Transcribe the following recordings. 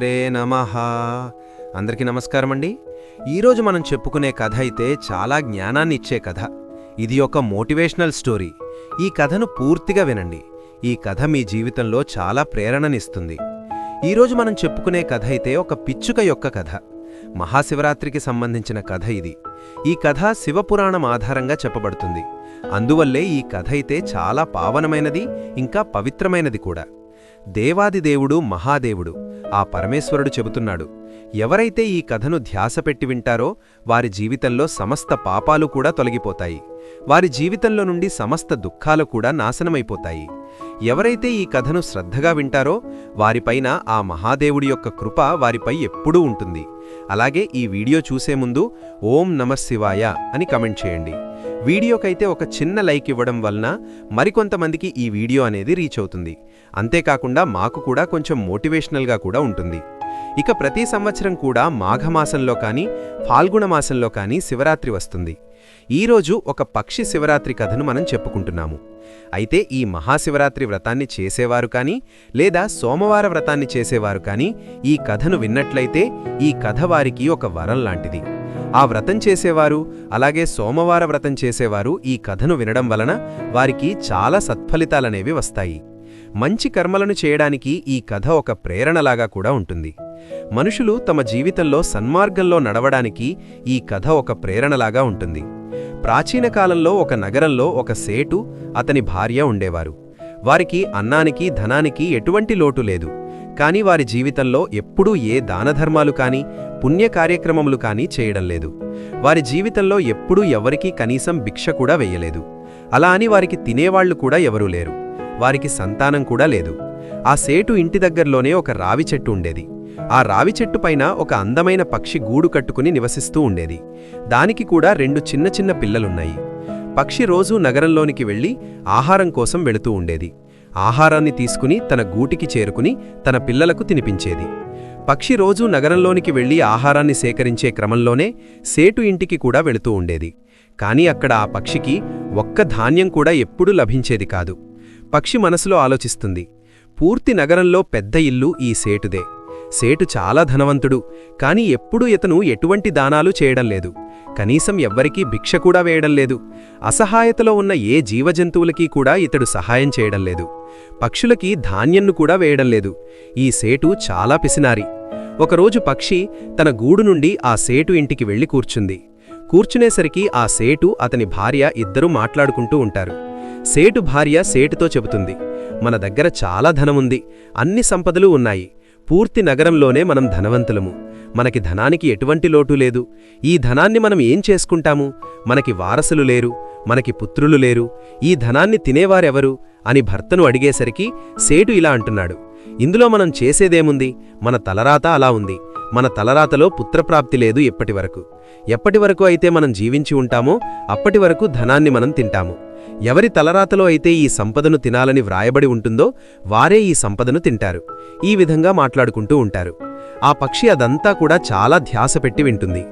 శ్రీమాత్రే నమ. అందరికీ నమస్కారం అండి ఈరోజు మనం చెప్పుకునే కథ అయితే చాలా జ్ఞానాన్ని ఇచ్చే కథ. ఇది ఒక మోటివేషనల్ స్టోరీ. ఈ కథను పూర్తిగా వినండి. ఈ కథ మీ జీవితంలో చాలా ప్రేరణనిస్తుంది. ఈరోజు మనం చెప్పుకునే కథ అయితే ఒక పిచ్చుక యొక్క కథ. మహాశివరాత్రికి సంబంధించిన కథ ఇది. ఈ కథ శివపురాణం ఆధారంగా చెప్పబడుతుంది. అందువల్లే ఈ కథ అయితే చాలా పావనమైనది ఇంకా పవిత్రమైనది కూడా. దేవాదిదేవుడు మహాదేవుడు. ఆ పరమేశ్వరుడు చెబుతున్నాడు ఎవరైతే ఈ కథను ధ్యాస పెట్టి వింటారో వారి జీవితంలో సమస్త పాపాలు కూడా తొలగిపోతాయి. వారి జీవితంలో నుండి సమస్త దుఃఖాలు కూడా నాశనమైపోతాయి. ఎవరైతే ఈ కథను శ్రద్ధగా వింటారో వారిపైన ఆ మహాదేవుడి యొక్క కృప వారిపై ఎప్పుడూ ఉంటుంది. అలాగే ఈ వీడియో చూసే ముందు ఓం నమశివాయ అని కమెంట్ చేయండి. వీడియోకైతే ఒక చిన్న లైక్ ఇవ్వడం వలన మరికొంతమందికి ఈ వీడియో అనేది రీచ్ అవుతుంది. అంతేకాకుండా మాకు కూడా కొంచెం మోటివేషనల్గా కూడా ఉంటుంది. ఇక ప్రతి సంవత్సరం కూడా మాఘమాసంలో కానీ ఫాల్గుణ మాసంలో కానీ శివరాత్రి వస్తుంది. ఈరోజు ఒక పక్షి శివరాత్రి కథను మనం చెప్పుకుంటున్నాము. అయితే ఈ మహాశివరాత్రి వ్రతాన్ని చేసేవారు కానీ లేదా సోమవార వ్రతాన్ని చేసేవారు కానీ ఈ కథను విన్నట్లయితే ఈ కథ వారికి ఒక వరం లాంటిది. ఆ వ్రతం చేసేవారు అలాగే సోమవార వ్రతం చేసేవారు ఈ కథను వినడం వలన వారికి చాలా సత్ఫలితాలనేవి వస్తాయి. మంచి కర్మలను చేయడానికి ఈ కథ ఒక ప్రేరణలాగా కూడా ఉంటుంది. మనుషులు తమ జీవితంలో సన్మార్గంలో నడవడానికి ఈ కథ ఒక ప్రేరణలాగా ఉంటుంది. ప్రాచీన కాలంలో ఒక నగరంలో ఒక సేటు అతని భార్య ఉండేవారు. వారికి అన్నానికి ధనానికి ఎటువంటి లోటు లేదు. కాని వారి జీవితంలో ఎప్పుడూ ఏ దానధర్మాలు కాని పుణ్య కార్యక్రమములు కాని చేయడం లేదు. వారి జీవితంలో ఎప్పుడూ ఎవరికీ కనీసం భిక్ష కూడా వెయ్యలేదు అలా అని వారికి తినేవాళ్ళు కూడా ఎవరూ లేరు. వారికి సంతానం కూడా లేదు. ఆ సేటు ఇంటి దగ్గర్లోనే ఒక రావి చెట్టు ఉండేది. ఆ రావి చెట్టు పైన ఒక అందమైన పక్షి గూడు కట్టుకుని నివసిస్తూ ఉండేది. దానికి కూడా రెండు చిన్న చిన్న పిల్లలున్నాయి. పక్షి రోజూ నగరంలోనికి వెళ్ళి ఆహారం కోసం వెళుతూ ఉండేది. ఆహారాన్ని తీసుకుని తన గూటికి చేరుకుని తన పిల్లలకు తినిపించేది. పక్షి రోజూ నగరంలోనికి వెళ్ళి ఆహారాన్ని సేకరించే క్రమంలోనే సేటు ఇంటికి కూడా వెళుతూ ఉండేది. కాని అక్కడ ఆ పక్షికి ఒక్క ధాన్యం కూడా ఎప్పుడూ లభించేది కాదు. పక్షి మనసులో ఆలోచిస్తుంది. పూర్తి నగరంలో పెద్ద ఇల్లు ఈ సేటుదే. సేటు చాలా ధనవంతుడు కాని ఎప్పుడూ ఇతను ఎటువంటి దానాలు చేయడం లేదు. కనీసం ఎవ్వరికీ భిక్ష కూడా వేయడం లేదు. అసహాయతలో ఉన్న ఏ జీవజంతువులకీ కూడా ఇతడు సహాయం చేయడం లేదు. పక్షులకి ధాన్యంను కూడా వేయడం లేదు. ఈ సేటు చాలా పిసినారి. ఒకరోజు పక్షి తన గూడు నుండి ఆ సేటు ఇంటికి వెళ్ళి కూర్చుంది. కూర్చునేసరికి ఆ సేటు అతని భార్య ఇద్దరూ మాట్లాడుకుంటూ ఉంటారు. సేటు భార్య సేటుతో చెబుతుంది. మన దగ్గర చాలా ధనముంది. అన్ని సంపదలు ఉన్నాయి. పూర్తి నగరంలోనే మనం ధనవంతులము. మనకి ధనానికి ఎటువంటి లోటు లేదు. ఈ ధనాన్ని మనం ఏం చేసుకుంటాము? మనకి వారసులు లేరు. మనకి పుత్రులు లేరు. ఈ ధనాన్ని తినేవారెవరు? అని భర్తను అడిగేసరికి సేటు ఇలా అంటున్నాడు. ఇందులో మనం చేసేదేముంది? మన తలరాత అలా ఉంది. మన తలరాతలో పుత్రప్రాప్తి లేదు ఎప్పటివరకు. ఎప్పటివరకు అయితే మనం జీవించి ఉంటామో అప్పటివరకు ధనాన్ని మనం తింటాము. ఎవరి తలరాతలో అయితే ఈ సంపదను తినాలని వ్రాయబడి ఉంటుందో వారే ఈ సంపదను తింటారు. ఈ విధంగా మాట్లాడుకుంటూ ఉంటారు. ఆ పక్షి అదంతా కూడా చాలా ధ్యాస పెట్టి వింటుంది.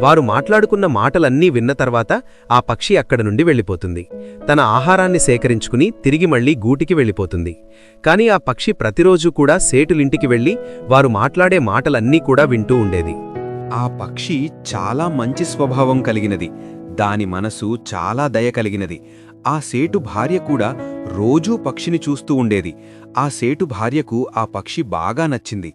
వారు మాట్లాడుకున్న మాటలన్నీ విన్న తర్వాత ఆ పక్షి అక్కడ నుండి వెళ్ళిపోతుంది. తన ఆహారాన్ని సేకరించుకుని తిరిగి మళ్ళీ గూటికి వెళ్ళిపోతుంది. కాని ఆ పక్షి ప్రతిరోజు కూడా సేటులింటికి వెళ్ళి వారు మాట్లాడే మాటలన్నీ కూడా వింటూ ఉండేది. ఆ పక్షి చాలా మంచి స్వభావం కలిగినది. దాని మనసు చాలా దయ కలిగినది. ఆ సేటు భార్య కూడా రోజూ పక్షిని చూస్తూ ఉండేది. ఆ సేటు భార్యకు ఆ పక్షి బాగా నచ్చింది.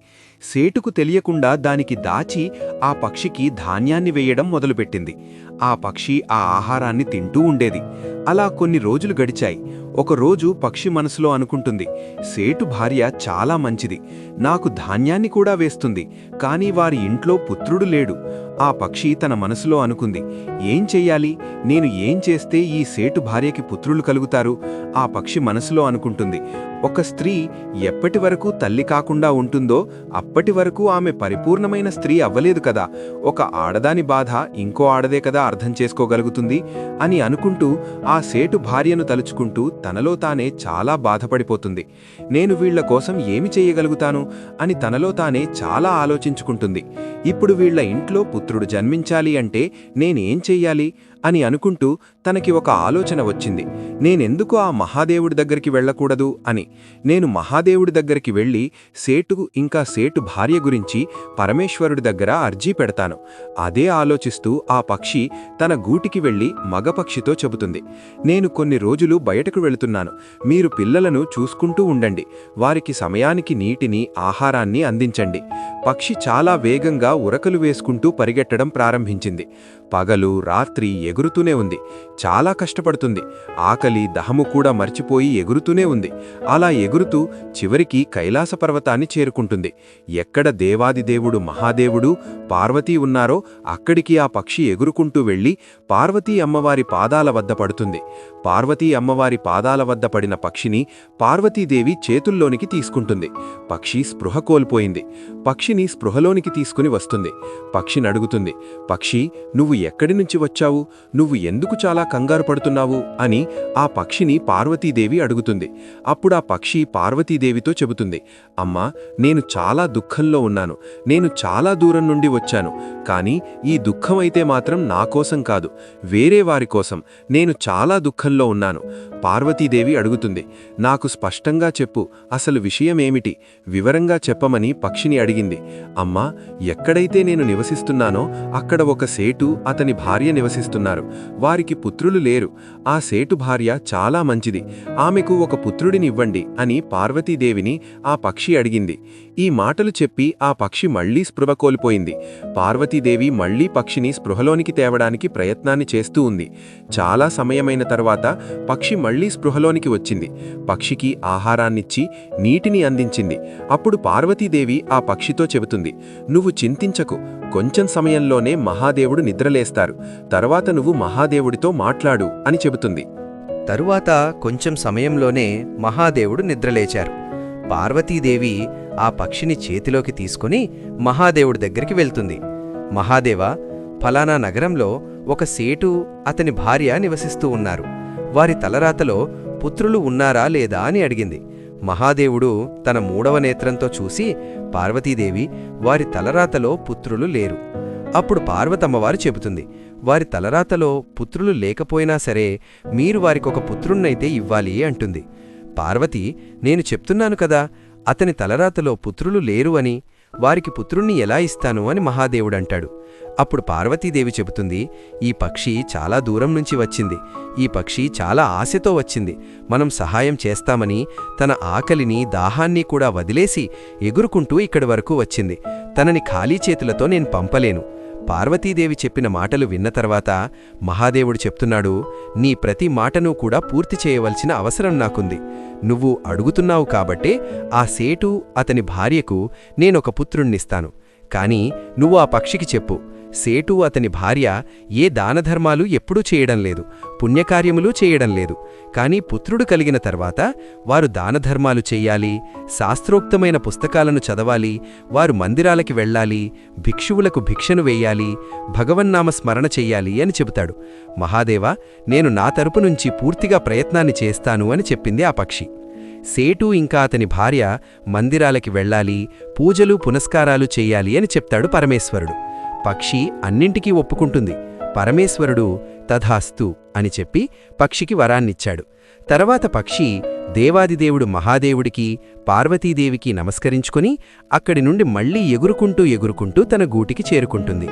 సేటుకు తెలియకుండా దానికి దాచి ఆ పక్షికి ధాన్యాన్ని వేయడం మొదలుపెట్టింది. ఆ పక్షి ఆ ఆహారాన్ని తింటూ ఉండేది. అలా కొన్ని రోజులు గడిచాయి. ఒకరోజు పక్షి మనసులో అనుకుంటుంది సేటు భార్య చాలా మంచిది. నాకు ధాన్యాన్ని కూడా వేస్తుంది. కాని వారి ఇంట్లో పుత్రుడు లేడు. ఆ పక్షి తన మనసులో అనుకుంది ఏం చెయ్యాలి? నేను ఏం చేస్తే ఈ సేటు భార్యకి పుత్రులు కలుగుతారు? ఆ పక్షి మనసులో అనుకుంటుంది ఒక స్త్రీ ఎప్పటి వరకు తల్లి కాకుండా ఉంటుందో అప్పటి వరకు ఆమె పరిపూర్ణమైన స్త్రీ అవ్వలేదు కదా. ఒక ఆడదాని బాధ ఇంకో ఆడదే కదా అర్థం చేసుకోగలుగుతుంది అని అనుకుంటూ ఆ సేటు భార్యను తలుచుకుంటూ తనలో తానే చాలా బాధపడిపోతుంది. నేను వీళ్ళ కోసం ఏమి చేయగలుగుతాను? అని తనలో తానే చాలా ఆలోచించుకుంటుంది. ఇప్పుడు వీళ్ళ ఇంట్లో పుత్రుడు జన్మించాలి అంటే నేనేం చెయ్యాలి? అని అనుకుంటూ తనకి ఒక ఆలోచన వచ్చింది. నేనెందుకు ఆ మహాదేవుడి దగ్గరికి వెళ్ళకూడదు అని. నేను మహాదేవుడి దగ్గరికి వెళ్ళి సేటు ఇంకా సేటు భార్య గురించి పరమేశ్వరుడి దగ్గర అర్జీ పెడతాను. అదే ఆలోచిస్తూ ఆ పక్షి తన గూటికి వెళ్ళి మగపక్షితో చెబుతుంది. నేను కొన్ని రోజులు బయటకు వెళుతున్నాను. మీరు పిల్లలను చూసుకుంటూ ఉండండి. వారికి సమయానికి నీటిని ఆహారాన్ని అందించండి. పక్షి చాలా వేగంగా ఉరకలు వేసుకుంటూ పరిగెట్టడం ప్రారంభించింది. పగలు రాత్రి ఎగురుతూనే ఉంది. చాలా కష్టపడుతుంది. ఆకలి దహము కూడా మర్చిపోయి ఎగురుతూనే ఉంది. అలా ఎగురుతూ చివరికి కైలాస పర్వతాన్ని చేరుకుంటుంది. ఎక్కడ దేవాదిదేవుడు మహాదేవుడు పార్వతీ ఉన్నారో అక్కడికి ఆ పక్షి ఎగురుకుంటూ వెళ్ళి పార్వతీ అమ్మవారి పాదాల వద్ద పడుతుంది. పార్వతీ అమ్మవారి పాదాల వద్ద పడిన పక్షిని పార్వతీదేవి చేతుల్లోనికి తీసుకుంటుంది. పక్షి స్పృహ కోల్పోయింది. పక్షిని స్పృహలోనికి తీసుకుని వస్తుంది. పక్షిని అడుగుతుంది పక్షి నువ్వు ఎక్కడి నుంచి వచ్చావు? నువ్వు ఎందుకు చాలా కంగారు పడుతున్నావు అని ఆ పక్షిని పార్వతీదేవి అడుగుతుంది. అప్పుడు ఆ పక్షి పార్వతీదేవితో చెబుతుంది అమ్మా నేను చాలా దుఃఖంలో ఉన్నాను. నేను చాలా దూరం నుండి వచ్చాను. కానీ ఈ దుఃఖమైతే మాత్రం నా కోసం కాదు వేరే వారి కోసం. నేను చాలా దుఃఖంలో ఉన్నాను. పార్వతీదేవి అడుగుతుంది నాకు స్పష్టంగా చెప్పు అసలు విషయమేమిటి? వివరంగా చెప్పమని పక్షిని అడిగింది. అమ్మా ఎక్కడైతే నేను నివసిస్తున్నానో అక్కడ ఒక సేటు అతని భార్య నివసిస్తున్నారు. వారికి పుత్రులు లేరు. ఆ సేటు భార్య చాలా మంచిది. ఆమెకు ఒక పుత్రుడినివ్వండి అని పార్వతీదేవిని ఆ పక్షి అడిగింది. ఈ మాటలు చెప్పి ఆ పక్షి మళ్ళీ స్పృహ కోల్పోయింది. పార్వతీదేవి మళ్ళీ పక్షిని స్పృహలోనికి తేవడానికి ప్రయత్నాన్ని చేస్తూ ఉంది. చాలా సమయమైన తర్వాత పక్షి మళ్ళీ స్పృహలోనికి వచ్చింది. పక్షికి ఆహారాన్నిచ్చి నీటిని అందించింది. అప్పుడు పార్వతీదేవి ఆ పక్షితో చెబుతుంది నువ్వు చింతించకు. కొంచెం సమయంలోనే మహాదేవుడు నిద్రలేస్తారు. తర్వాత నువ్వు మహాదేవుడితో మాట్లాడు అని చెబుతుంది. తరువాత కొంచెం సమయంలోనే మహాదేవుడు నిద్రలేచారు. పార్వతీదేవి ఆ పక్షిని చేతిలోకి తీసుకుని మహాదేవుడి దగ్గరికి వెళ్తుంది. మహాదేవ ఫలానా నగరంలో ఒక సేటు అతని భార్య నివసిస్తూ ఉన్నారు. వారి తలరాతలో పుత్రులు ఉన్నారా లేదా అని అడిగింది. మహాదేవుడు తన మూడవ నేత్రంతో చూసి పార్వతీదేవి వారి తలరాతలో పుత్రులు లేరు. అప్పుడు పార్వతమ్మవారు చెబుతుంది వారి తలరాతలో పుత్రులు లేకపోయినా సరే మీరు వారికొక పుత్రున్నైతే ఇవ్వాలి అంటుంది. పార్వతి నేను చెప్తున్నాను కదా అతని తలరాతలో పుత్రులు లేరు అని వారికి పుత్రుణ్ణి ఎలా ఇస్తాను అని మహాదేవుడంటాడు. అప్పుడు పార్వతీదేవి చెబుతుంది ఈ పక్షి చాలా దూరం నుంచి వచ్చింది. ఈ పక్షి చాలా ఆశతో వచ్చింది. మనం సహాయం చేస్తామని తన ఆకలిని దాహాన్ని కూడా వదిలేసి ఎగురుకుంటూ ఇక్కడి వరకు వచ్చింది. తనని ఖాళీ చేతులతో నేను పంపలేను. పార్వతీదేవి చెప్పిన మాటలు విన్న తర్వాత మహాదేవుడు చెప్తున్నాడు నీ ప్రతి మాటను కూడా పూర్తి చేయవలసిన అవసరం నాకుంది. నువ్వు అడుగుతున్నావు కాబట్టే ఆ సేటు అతని భార్యకు నేనొక పుత్రుణ్ణిస్తాను. కాని నువ్వు ఆ పక్షికి చెప్పు. సేటు అతని భార్య ఏ దానధర్మాలు ఎప్పుడూ చేయడం లేదు పుణ్యకార్యములు చేయడం లేదు. కాని పుత్రుడు కలిగిన తర్వాత వారు దానధర్మాలు చెయ్యాలి శాస్త్రోక్తమైన పుస్తకాలను చదవాలి వారు మందిరాలకి వెళ్ళాలి భిక్షువులకు భిక్షను వేయాలి భగవన్నామ స్మరణ చెయ్యాలి అని చెబుతాడు. మహాదేవా నేను నా తరపు నుంచి పూర్తిగా ప్రయత్నాన్ని చేస్తాను అని చెప్పింది ఆ పక్షి. సేటు ఇంకా అతని భార్య మందిరాలకి వెళ్ళాలి పూజలు పునస్కారాలు చెయ్యాలి అని చెప్తాడు పరమేశ్వరుడు. పక్షి అన్నింటికీ ఒప్పుకుంటుంది. పరమేశ్వరుడు తథాస్తు అని చెప్పి పక్షికి వరాన్నిచ్చాడు. తర్వాత పక్షి దేవాదిదేవుడు మహాదేవుడికి పార్వతీదేవికి నమస్కరించుకుని అక్కడి నుండి మళ్ళీ ఎగురుకుంటూ ఎగురుకుంటూ తన గూటికి చేరుకుంటుంది.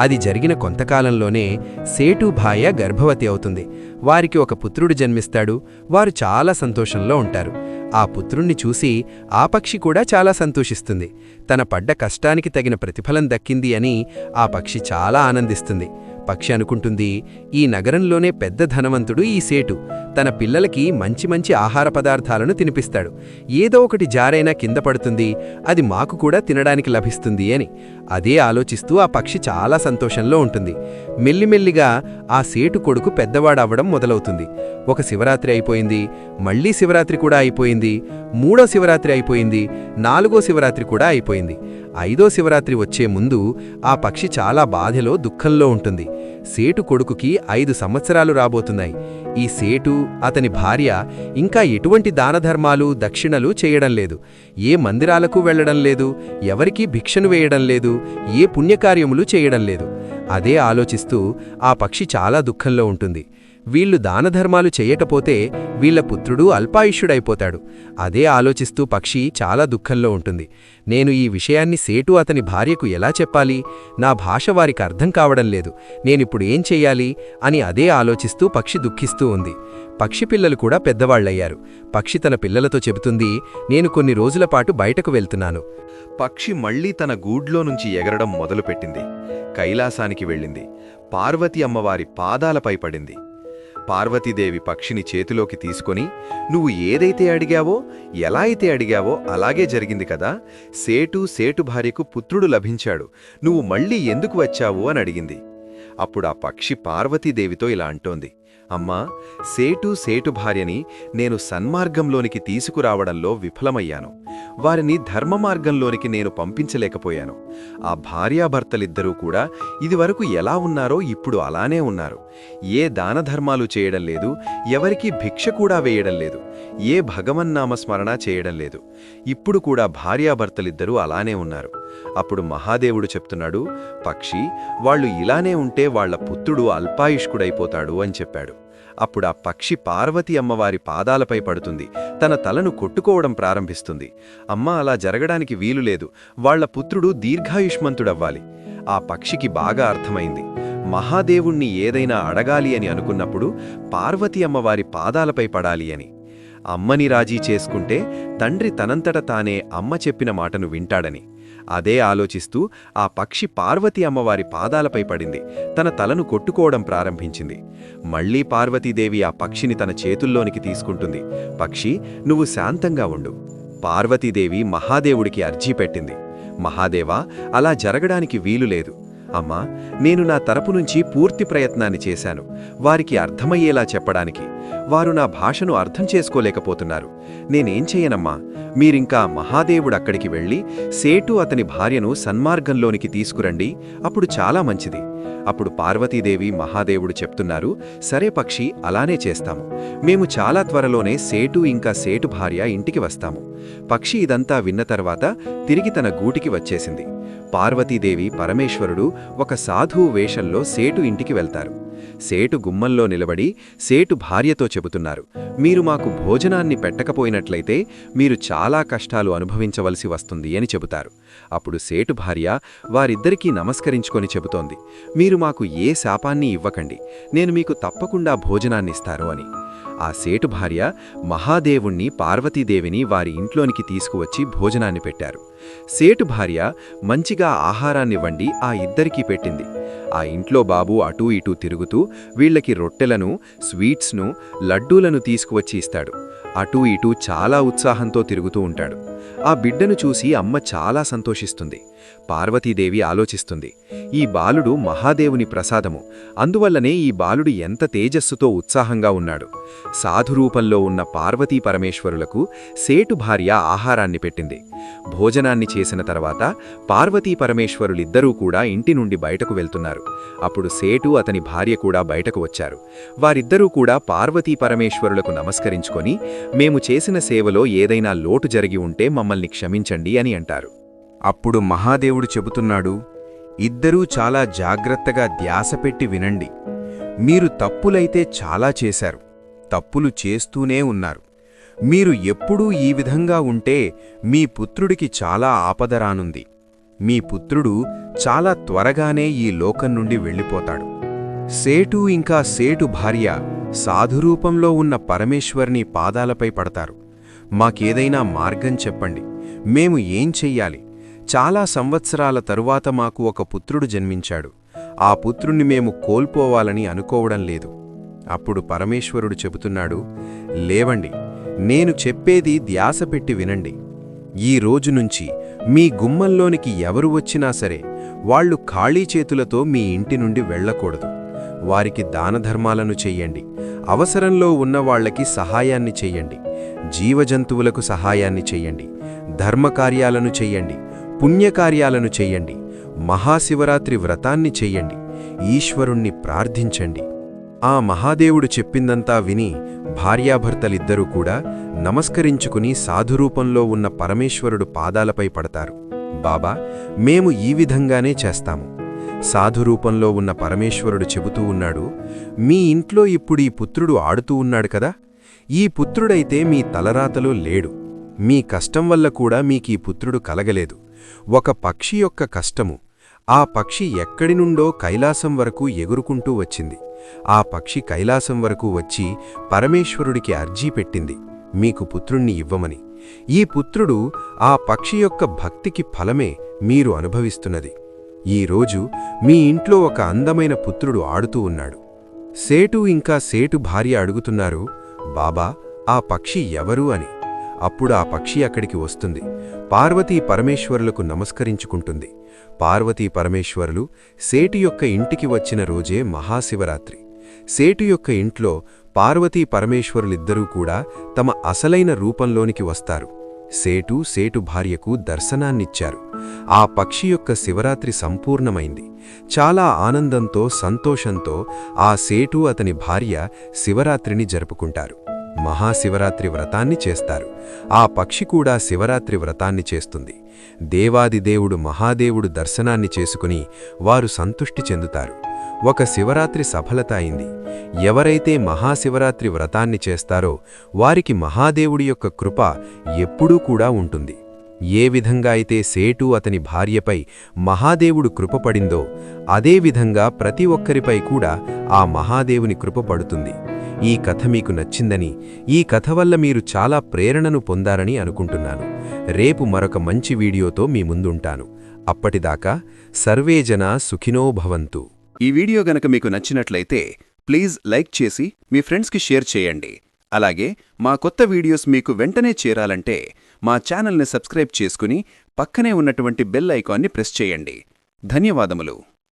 అది జరిగిన కొంతకాలంలోనే సేటుభాయ గర్భవతి అవుతుంది. వారికి ఒక పుత్రుడు జన్మిస్తాడు. వారు చాలా సంతోషంలో ఉంటారు. ఆ పుత్రుణ్ణి చూసి ఆ పక్షి కూడా చాలా సంతోషిస్తుంది. తన పడ్డ కష్టానికి తగిన ప్రతిఫలం దక్కింది అని ఆ పక్షి చాలా ఆనందిస్తుంది. పక్షి అనుకుంటుంది. ఈ నగరంలోనే పెద్ద ధనవంతుడు ఈ సేటు. తన పిల్లలకి మంచి మంచి ఆహార పదార్థాలను తినిపిస్తాడు. ఏదో ఒకటి జారైనా కింద పడుతుంది. అది మాకు కూడా తినడానికి లభిస్తుంది అని. అదే ఆలోచిస్తూ ఆ పక్షి చాలా సంతోషంలో ఉంటుంది. మెల్లిమెల్లిగా ఆ సేటు కొడుకు పెద్దవాడవ్వడం మొదలవుతుంది. ఒక శివరాత్రి అయిపోయింది. మళ్ళీ శివరాత్రి కూడా అయిపోయింది. మూడో శివరాత్రి అయిపోయింది. నాలుగో శివరాత్రి కూడా అయిపోయింది. ఐదో శివరాత్రి వచ్చే ముందు ఆ పక్షి చాలా బాధలో దుఃఖంలో ఉంటుంది. సేటు కొడుకుకి ఐదు సంవత్సరాలు రాబోతున్నాయి. ఈ సేటు అతని భార్య ఇంకా ఎటువంటి దానధర్మాలు దక్షిణలు చేయడం లేదు. ఏ మందిరాలకు వెళ్ళడం లేదు ఎవరికీ భిక్షను వేయడం లేదు ఏ పుణ్యకార్యములు చేయడం లేదు. అదే ఆలోచిస్తూ ఆ పక్షి చాలా దుఃఖంలో ఉంటుంది. వీళ్ళు దానధర్మాలు చెయ్యకపోతే వీళ్ళ పుత్రుడు అల్పాయుష్యుడైపోతాడు. అదే ఆలోచిస్తూ పక్షి చాలా దుఃఖంలో ఉంటుంది. నేను ఈ విషయాన్ని సేటు అతని భార్యకు ఎలా చెప్పాలి? నా భాష వారికి అర్థం కావడం లేదు. నేనిప్పుడు ఏం చెయ్యాలి? అని అదే ఆలోచిస్తూ పక్షి దుఃఖిస్తూ ఉంది. పక్షి పిల్లలు కూడా పెద్దవాళ్ళయ్యారు పక్షి తన పిల్లలతో చెబుతుంది నేను కొన్ని రోజుల పాటు బయటకు వెళ్తున్నాను. పక్షి మళ్ళీ తన గూడ్లో నుంచి ఎగరడం మొదలుపెట్టింది. కైలాసానికి వెళ్ళింది. పార్వతి అమ్మవారి పాదాలపై పడింది. పార్వతీదేవి పక్షిని చేతిలోకి తీసుకొని నువ్వు ఏదైతే అడిగావో ఎలా అయితే అడిగావో అలాగే జరిగింది కదా. సేటు సేటు భార్యకు పుత్రుడు లభించాడు. నువ్వు మళ్ళీ ఎందుకు వచ్చావు? అని అడిగింది. అప్పుడు ఆ పక్షి పార్వతీదేవితో ఇలా అంటోంది అమ్మా సేటు సేటు భార్యని నేను సన్మార్గంలోనికి తీసుకురావడంలో విఫలమయ్యాను. వారిని ధర్మ మార్గంలోనికి నేను పంపించలేకపోయాను. ఆ భార్యాభర్తలిద్దరూ కూడా ఇదివరకు ఎలా ఉన్నారో ఇప్పుడు అలానే ఉన్నారు. ఏ దానధర్మాలు చేయడం లేదు ఎవరికీ భిక్ష కూడా వేయడం లేదు ఏ భగవన్నామ స్మరణ చేయడం లేదు. ఇప్పుడు కూడా భార్యాభర్తలిద్దరూ అలానే ఉన్నారు. అప్పుడు మహాదేవుడు చెప్తున్నాడు పక్షి వాళ్ళు ఇలానే ఉంటే వాళ్ళ పుత్రుడు అల్పాయుష్కుడైపోతాడు అని చెప్పాడు. అప్పుడు ఆ పక్షి పార్వతి అమ్మవారి పాదాలపై పడుతుంది. తన తలను కొట్టుకోవడం ప్రారంభిస్తుంది. అమ్మ అలా జరగడానికి వీలు లేదు. వాళ్ళ పుత్రుడు దీర్ఘాయుష్మంతుడవ్వాలి. ఆ పక్షికి బాగా అర్థమైంది. మహాదేవుణ్ణి ఏదైనా అడగాలి అని అనుకున్నప్పుడు పార్వతి అమ్మవారి పాదాలపై పడాలి అని. అమ్మని రాజీ చేసుకుంటే తండ్రి తనంతట తానే అమ్మ చెప్పిన మాటను వింటాడని. అదే ఆలోచిస్తూ ఆ పక్షి పార్వతి అమ్మవారి పాదాలపై పడింది. తన తలను కొట్టుకోవడం ప్రారంభించింది. మళ్ళీ పార్వతీదేవి ఆ పక్షిని తన చేతుల్లోనికి తీసుకుంటుంది. పక్షి నువ్వు శాంతంగా ఉండు. పార్వతీదేవి మహాదేవుడికి అర్జీ పెట్టింది. మహాదేవా అలా జరగడానికి వీలు లేదు. అమ్మా నేను నా తరపు నుంచి పూర్తి ప్రయత్నాన్ని చేశాను. వారికి అర్థమయ్యేలా చెప్పడానికి. వారు నా భాషను అర్థం చేసుకోలేకపోతున్నారు. నేనేం చెయ్యనమ్మా మీరింకా మహాదేవుడక్కడికి వెళ్ళి సేటు అతని భార్యను సన్మార్గంలోనికి తీసుకురండి. అప్పుడు చాలా మంచిది. అప్పుడు పార్వతీదేవి మహాదేవుడు చెప్తున్నారు సరే పక్షి అలానే చేస్తాము. మేము చాలా త్వరలోనే సేటు ఇంకా సేటు భార్య ఇంటికి వస్తాము. పక్షి ఇదంతా విన్న తర్వాత తిరిగి తన గూటికి వచ్చేసింది. పార్వతీదేవి పరమేశ్వరుడు ఒక సాధువు వేషంలో సేటు ఇంటికి వెళ్తారు. సేటు గుమ్మంలో నిలబడి సేటు భార్యతో చెబుతున్నారు. మీరు మాకు భోజనాన్ని పెట్టకపోయినట్లయితే మీరు చాలా కష్టాలు అనుభవించవలసి వస్తుంది అని చెబుతారు. అప్పుడు సేటు భార్య వారిద్దరికీ నమస్కరించుకొని చెబుతోంది. మీరు మాకు ఏ శాపాన్ని ఇవ్వకండి. నేను మీకు తప్పకుండా భోజనాన్నిస్తారు అని. ఆ సేటు భార్య మహాదేవుణ్ణి పార్వతీదేవిని వారి ఇంట్లోనికి తీసుకువచ్చి భోజనాన్ని పెట్టారు. సేటు భార్య మంచిగా ఆహారాన్ని వండి ఆ ఇద్దరికీ పెట్టింది. ఆ ఇంట్లో బాబు అటూ ఇటూ తిరుగుతూ వీళ్ళకి రొట్టెలను స్వీట్స్ను లడ్డూలను తీసుకువచ్చి ఇస్తాడు. అటూ ఇటూ చాలా ఉత్సాహంతో తిరుగుతూ ఉంటాడు. ఆ బిడ్డను చూసి అమ్మ చాలా సంతోషిస్తుంది. పార్వతీదేవి ఆలోచిస్తుంది. ఈ బాలుడు మహాదేవుని ప్రసాదము. అందువల్లనే ఈ బాలుడు ఎంత తేజస్సుతో ఉత్సాహంగా ఉన్నాడు. సాధురూపంలో ఉన్న పార్వతీ పరమేశ్వరులకు సేటు భార్య ఆహారాన్ని పెట్టింది. భోజనాన్ని చేసిన తర్వాత పార్వతీ పరమేశ్వరులిద్దరూ కూడా ఇంటి నుండి బయటకు వెళ్తున్నారు. అప్పుడు సేటు అతని భార్య కూడా బయటకు వచ్చారు. వారిద్దరూ కూడా పార్వతీ పరమేశ్వరులకు నమస్కరించుకొని మేము చేసిన సేవలో ఏదైనా లోటు జరిగి ఉంటే మమ్మల్ని క్షమించండి అని అంటారు. అప్పుడు మహాదేవుడు చెబుతున్నాడు ఇద్దరూ చాలా జాగ్రత్తగా ధ్యాసపెట్టి వినండి. మీరు తప్పులైతే చాలా చేశారు. తప్పులు చేస్తూనే ఉన్నారు. మీరు ఎప్పుడూ ఈ విధంగా ఉంటే మీ పుత్రుడికి చాలా ఆపద రానుంది. మీ పుత్రుడు చాలా త్వరగానే ఈ లోకం నుండి వెళ్ళిపోతాడు. సేటు ఇంకా సేటు భార్య సాధురూపంలో ఉన్న పరమేశ్వర్ని పాదాలపై పడతారు. మాకేదైనా మార్గం చెప్పండి. మేము ఏం చెయ్యాలి? చాలా సంవత్సరాల తరువాత మాకు ఒక పుత్రుడు జన్మించాడు. ఆ పుత్రుణ్ణి మేము కోల్పోవాలని అనుకోవడం లేదు. అప్పుడు పరమేశ్వరుడు చెబుతున్నాడు లేవండి నేను చెప్పేది ధ్యాస పెట్టి వినండి. ఈ రోజు నుంచి మీ గుమ్మంలోనికి ఎవరు వచ్చినా సరే వాళ్ళు ఖాళీ చేతులతో మీ ఇంటి నుండి వెళ్ళకూడదు. వారికి దానధర్మాలను చెయ్యండి. అవసరంలో ఉన్న వాళ్ళకి సహాయాన్ని చెయ్యండి. జీవజంతువులకు సహాయాన్ని చెయ్యండి. ధర్మకార్యాలను చెయ్యండి. పుణ్యకార్యాలను చెయ్యండి మహాశివరాత్రి వ్రతాన్ని చెయ్యండి ఈశ్వరుణ్ణి ప్రార్థించండి. ఆ మహాదేవుడు చెప్పిందంతా విని భార్యాభర్తలిద్దరూ కూడా నమస్కరించుకుని సాధురూపంలో ఉన్న పరమేశ్వరుడు పాదాలపై పడతారు. బాబా మేము ఈ విధంగానే చేస్తాము. సాధురూపంలో ఉన్న పరమేశ్వరుడు చెబుతూ ఉన్నాడు మీ ఇంట్లో ఇప్పుడు ఈ పుత్రుడు ఆడుతూ ఉన్నాడు కదా? ఈ పుత్రుడైతే మీ తలరాతలో లేడు. మీ కష్టం వల్ల కూడా మీకీ పుత్రుడు కలగలేదు. ఒక పక్షి యొక్క కష్టము ఆ పక్షి ఎక్కడి నుండో కైలాసం వరకు ఎగురుకుంటూ వచ్చింది. ఆ పక్షి కైలాసం వరకు వచ్చి పరమేశ్వరుడికి అర్జీ పెట్టింది. మీకు పుత్రుణ్ణి ఇవ్వమని. ఈ పుత్రుడు ఆ పక్షి యొక్క భక్తికి ఫలమే మీరు అనుభవిస్తున్నది. ఈరోజు మీ ఇంట్లో ఒక అందమైన పుత్రుడు ఆడుతూ ఉన్నాడు. సేటు ఇంకా సేటు భార్య అడుగుతున్నారు బాబా ఆ పక్షి ఎవరు? అని. అప్పుడు ఆ పక్షి అక్కడికి వస్తుంది. పార్వతీ పరమేశ్వరులకు నమస్కరించుకుంటుంది. పార్వతీ పరమేశ్వరులు సేటు యొక్క ఇంటికి వచ్చిన రోజే మహాశివరాత్రి. సేటు యొక్క ఇంట్లో పార్వతీ పరమేశ్వరులిద్దరూ కూడా తమ అసలైన రూపంలోనికి వస్తారు. సేటు సేటు భార్యకు దర్శనాన్నిచ్చారు. ఆ పక్షి యొక్క శివరాత్రి సంపూర్ణమైంది. చాలా ఆనందంతో సంతోషంతో ఆ సేటు అతని భార్య శివరాత్రిని జరుపుకుంటారు. మహాశివరాత్రి వ్రతాన్ని చేస్తారు. ఆ పక్షి కూడా శివరాత్రి వ్రతాన్ని చేస్తుంది. దేవాదిదేవుడు మహాదేవుడు దర్శనాన్ని చేసుకుని వారు సంతుష్టి చెందుతారు. ఒక శివరాత్రి సఫలత అయింది. ఎవరైతే మహాశివరాత్రి వ్రతాన్ని చేస్తారో వారికి మహాదేవుడి యొక్క కృప ఎప్పుడూ కూడా ఉంటుంది. ఏ విధంగా అయితే సేటు అతని భార్యపై మహాదేవుడు కృపపడిందో అదేవిధంగా ప్రతి ఒక్కరిపై కూడా ఆ మహాదేవుని కృప పడుతుంది. ఈ కథ మీకు నచ్చిందని ఈ కథ వల్ల మీరు చాలా ప్రేరణను పొందారని అనుకుంటున్నాను. రేపు మరొక మంచి వీడియోతో మీ ముందుంటాను. అప్పటిదాకా సర్వేజన సుఖినో భవంతు. ఈ వీడియో గనక మీకు నచ్చినట్లయితే ప్లీజ్ లైక్ చేసి మీ ఫ్రెండ్స్కి షేర్ చేయండి. అలాగే మా కొత్త వీడియోస్ మీకు వెంటనే చేరాలంటే మా ఛానల్ని సబ్స్క్రైబ్ చేసుకుని పక్కనే ఉన్నటువంటి బెల్ ఐకాన్ని ప్రెస్ చేయండి. ధన్యవాదములు.